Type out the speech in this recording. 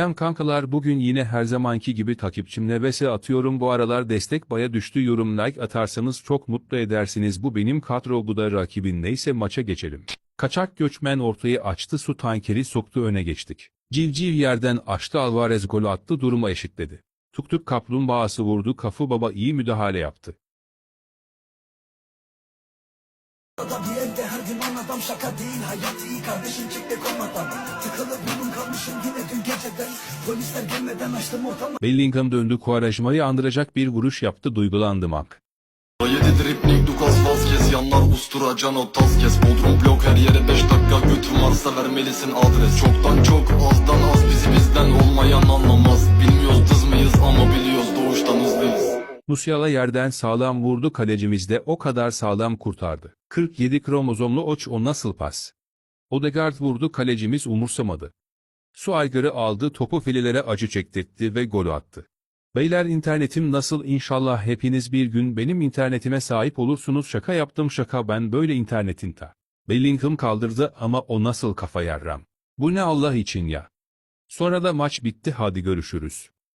Selam kankalar bugün yine her zamanki gibi takipçimle vs atıyorum bu aralar destek baya düştü yorum like atarsanız çok mutlu edersiniz bu benim kadro bu da rakibin neyse maça geçelim. Kaçak göçmen ortayı açtı su tankeri soktu öne geçtik. Civciv yerden açtı Alvarez golü attı durumu eşitledi. Tuktuk kaplumbağası vurdu kafı baba iyi müdahale yaptı. Da bir evde her gün on adam. Şaka değil Hayat iyi kardeşim. Çekte komadan Tıkılıp yolum kalmışım yine dün geceden. Polisler gelmeden açtım ortamı. Bellingham döndü Kuarajma'yı andıracak bir vuruş yaptı duygulandım ak. Yedi dripling Lucas Vazquez Yanlar ustura Cano Tazkes Bodrum blok her yere 5 dakika Götün varsa vermelisin adres. Çoktan çok azdan az bizi bizden olmayan Musiala yerden sağlam vurdu kalecimiz de o kadar sağlam kurtardı. 47 kromozomlu oç o nasıl pas? Odegaard vurdu kalecimiz umursamadı. Su aygırı aldı topu filelere acı çektirtti ve golü attı. Beyler internetim nasıl inşallah hepiniz bir gün benim internetime sahip olursunuz şaka yaptım şaka ben böyle internetin ta. Bellingham kaldırdı ama o nasıl kafa yarram. Bu ne Allah için ya. Sonra da maç bitti hadi görüşürüz.